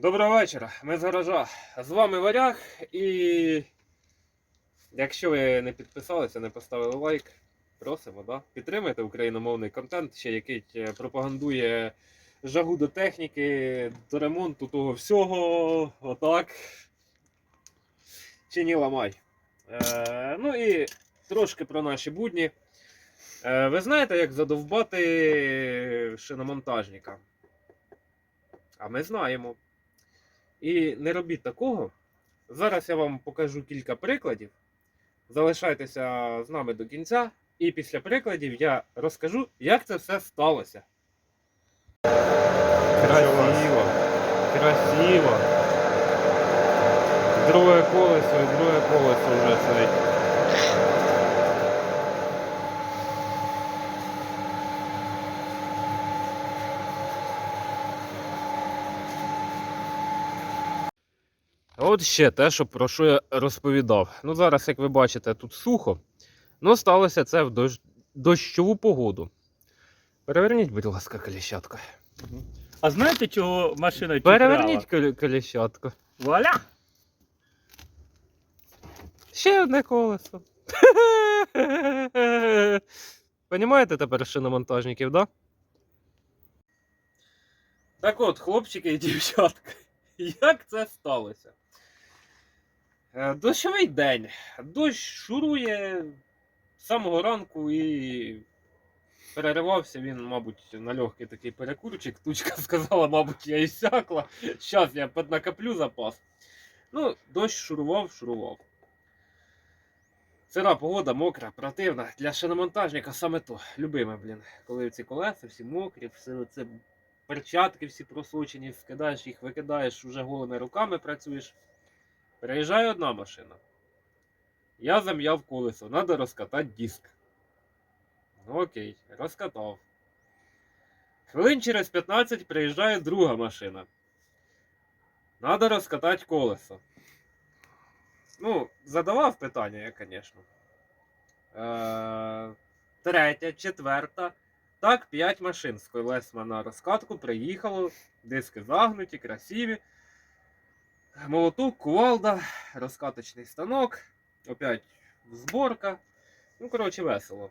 Доброго вечора, ми з гаража. З вами Варяг і якщо ви не підписалися, не поставили лайк, просимо, да? підтримайте україномовний контент, ще який е, пропагандує жагу до техніки, до ремонту того всього. Отак. Чи ні ламай. Е, ну і трошки про наші будні. Е, ви знаєте, як задовбати шиномонтажника? А ми знаємо. І не робіть такого. Зараз я вам покажу кілька прикладів. Залишайтеся з нами до кінця, і після прикладів я розкажу, як це все сталося. Красиво. Красиво. Друге колесо і друге колесо вже стоїть. От ще те, що про що я розповідав. Ну, зараз, як ви бачите, тут сухо. Ну, сталося це в дощ... дощову погоду. Переверніть, будь ласка, коліщатку. А знаєте, чого машина Переверніть колі- коліщатку. Вуаля! Ще одне колесо. Понімаєте тепер шиномонтажників, да? Так от, хлопчики і дівчатка, як це сталося? Е, Дощовий день. Дощ шурує з самого ранку і переривався він, мабуть, на легкий такий перекурчик. Тучка сказала, мабуть, я ісякла. Щас я піднакоплю запас. Ну, дощ шурував, шурував. Сира погода мокра, противна. Для шиномонтажника саме то. Любиме, блін. Коли ці колеса всі мокрі, все це перчатки всі просочені, скидаєш їх, викидаєш уже голими руками працюєш. Приїжджає одна машина. Я зам'яв колесо, треба розкатати диск. Ну окей, розкатав. Хвилин через 15 приїжджає друга машина. Надо розкатати колесо. Ну, задавав питання я, звісно. Е, третя, четверта. Так, п'ять машин з колесма на розкатку приїхало. Диски загнуті, красиві. Молоток, кувалда, розкаточний станок. Опять зборка. Ну, коротше, весело.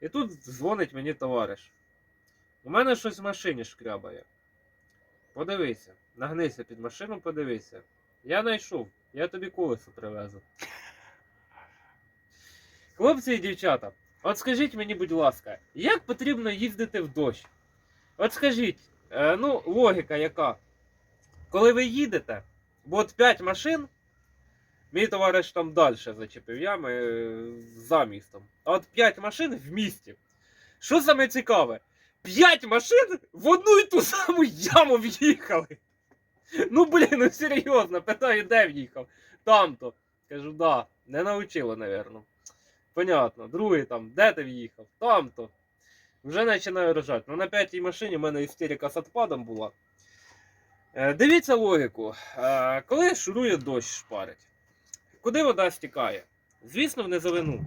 І тут дзвонить мені товариш. У мене щось в машині шкрябає. Подивися, нагнися під машину, подивися. Я знайшов, я тобі колесо привезу. Хлопці і дівчата, от скажіть мені, будь ласка, як потрібно їздити в дощ? От скажіть, е, ну, логіка яка? Коли ви їдете, от 5 машин, мій товариш там далі зачепив ями е, за містом. А от 5 машин в місті. Що саме цікаве? 5 машин в одну і ту саму яму в'їхали. Ну блін, ну серйозно, питаю, де в'їхав? Там-то. Кажу, да, не навчило, напевно. Понятно. Другий там, де ти в'їхав? Там-то. Вже починаю рожати. Ну на п'ятій машині в мене істерика з відпадом була. Е, дивіться логіку. Е, коли шурує дощ шпарить, куди вода стікає? Звісно, в низовину.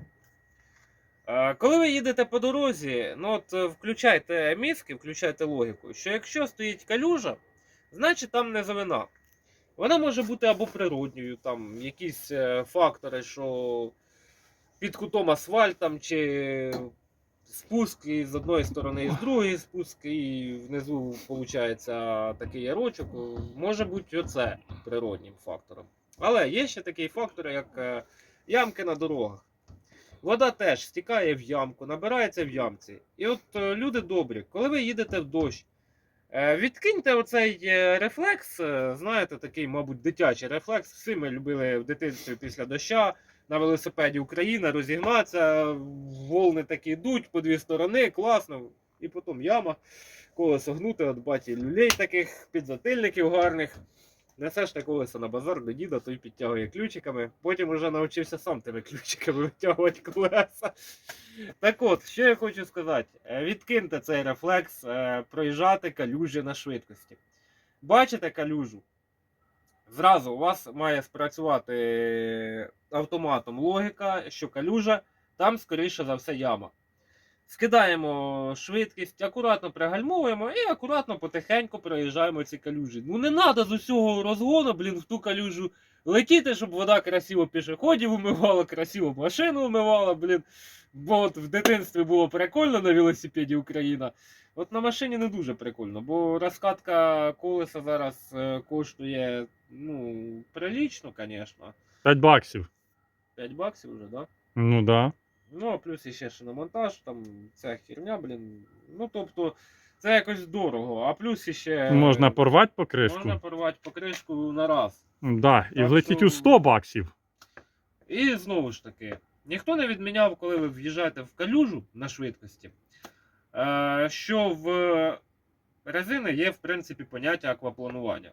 Е, коли ви їдете по дорозі, ну от включайте мізки, включайте логіку, що якщо стоїть калюжа, значить там низовина. Вона може бути або природньою, там якісь фактори, що під кутом асфальт там, чи спуск і з одної сторони, і з другої спуск, і внизу виходить такий ярочок. Може бути оце природнім фактором. Але є ще такий фактор, як е, ямки на дорогах. Вода теж стікає в ямку, набирається в ямці. І от е, люди добрі, коли ви їдете в дощ, е, відкиньте оцей рефлекс, знаєте, такий, мабуть, дитячий рефлекс. Всі ми любили в дитинстві після доща на велосипеді Україна розігнатися, волни такі йдуть по дві сторони, класно. І потім яма, колесо гнуте, от баті люлей таких, підзатильників гарних. Несеш те колесо на базар до діда, той підтягує ключиками. Потім вже навчився сам тими ключиками витягувати колеса. Так от, що я хочу сказати: Е, відкиньте цей рефлекс, е, проїжджати калюжі на швидкості. Бачите калюжу? Зразу у вас має спрацювати автоматом логіка, що калюжа, там, скоріше за все, яма. Скидаємо швидкість, акуратно пригальмовуємо і акуратно потихеньку проїжджаємо ці калюжі. Ну не треба з усього розгону, блін, в ту калюжу летіти, щоб вода красиво пішоходів умивала, красиво машину умивала, блін. Бо от в дитинстві було прикольно на велосипеді Україна. От на машині не дуже прикольно, бо розкатка колеса зараз е, коштує, ну, прилічно, звісно. 5 баксів. 5 баксів вже, да? Ну да. Ну, а плюс іще шиномонтаж, там ця херня, блін. Ну, тобто, це якось дорого. А плюс іще. Можна порвати покришку. Можна порвати покришку на раз. Да. І Так влетіть що- у 100 баксів. І знову ж таки, ніхто не відміняв, коли ви в'їжджаєте в калюжу на швидкості, е, що в резини є, в принципі, поняття аквапланування.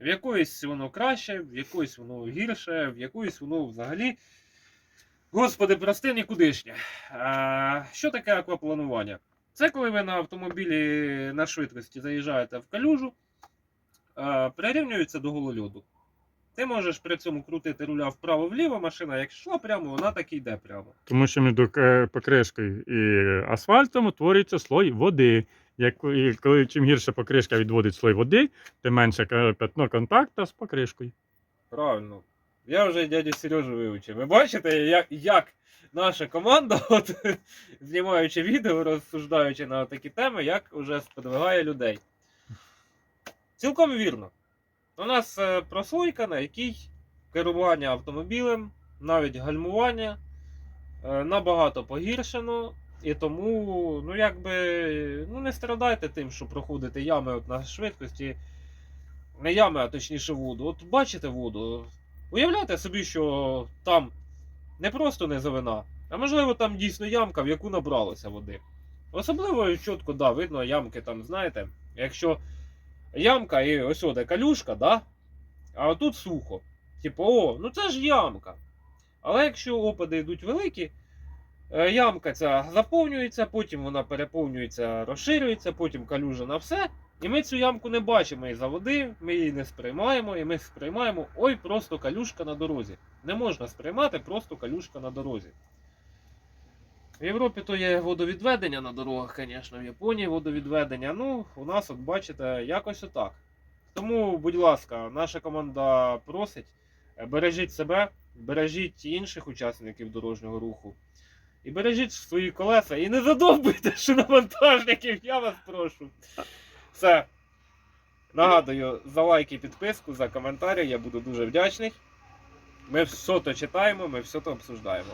В якоїсь воно краще, в якоїсь воно гірше, в якоїсь воно взагалі. Господи, прости, нікудишнє. Е, Що таке аквапланування? Це коли ви на автомобілі на швидкості заїжджаєте в калюжу, е, прирівнюється до голольоду. Ти можеш при цьому крутити руля вправо-вліво, машина як йшла прямо, вона так і йде прямо. Тому що між е, покришкою і асфальтом утворюється слой води. Як, і коли чим гірше покришка відводить слой води, тим менше пятно контакту з покришкою. Правильно. Я вже дядю Сережу вивчив. Ви бачите, як, як наша команда, от, знімаючи відео, розсуждаючи на такі теми, як уже сподвигає людей. Цілком вірно. У нас е, прослойка, на якій керування автомобілем, навіть гальмування е, набагато погіршено. І тому, ну якби, ну не страдайте тим, що проходите ями от на швидкості. Не ями, а точніше воду. От бачите воду. Уявляйте собі, що там не просто низовина, а можливо там дійсно ямка, в яку набралося води. Особливо чітко, да, видно ямки там, знаєте, якщо ямка і ось де калюшка, да? а тут сухо. Типу, о, ну це ж ямка. Але якщо опади йдуть великі, е, ямка ця заповнюється, потім вона переповнюється, розширюється, потім калюжа на все. І ми цю ямку не бачимо із-за води, ми її не сприймаємо, і ми сприймаємо, ой, просто калюшка на дорозі. Не можна сприймати просто калюшка на дорозі. В Європі то є водовідведення на дорогах, звісно, в Японії водовідведення. Ну, у нас, от бачите, якось отак. Тому, будь ласка, наша команда просить, е, бережіть себе, бережіть інших учасників дорожнього руху. І бережіть свої колеса і не задовбуйте шиномонтажників, я вас прошу. Все. Нагадую, за лайки, підписку, за коментарі. Я буду дуже вдячний. Ми все то читаємо, ми все то обсуждаємо.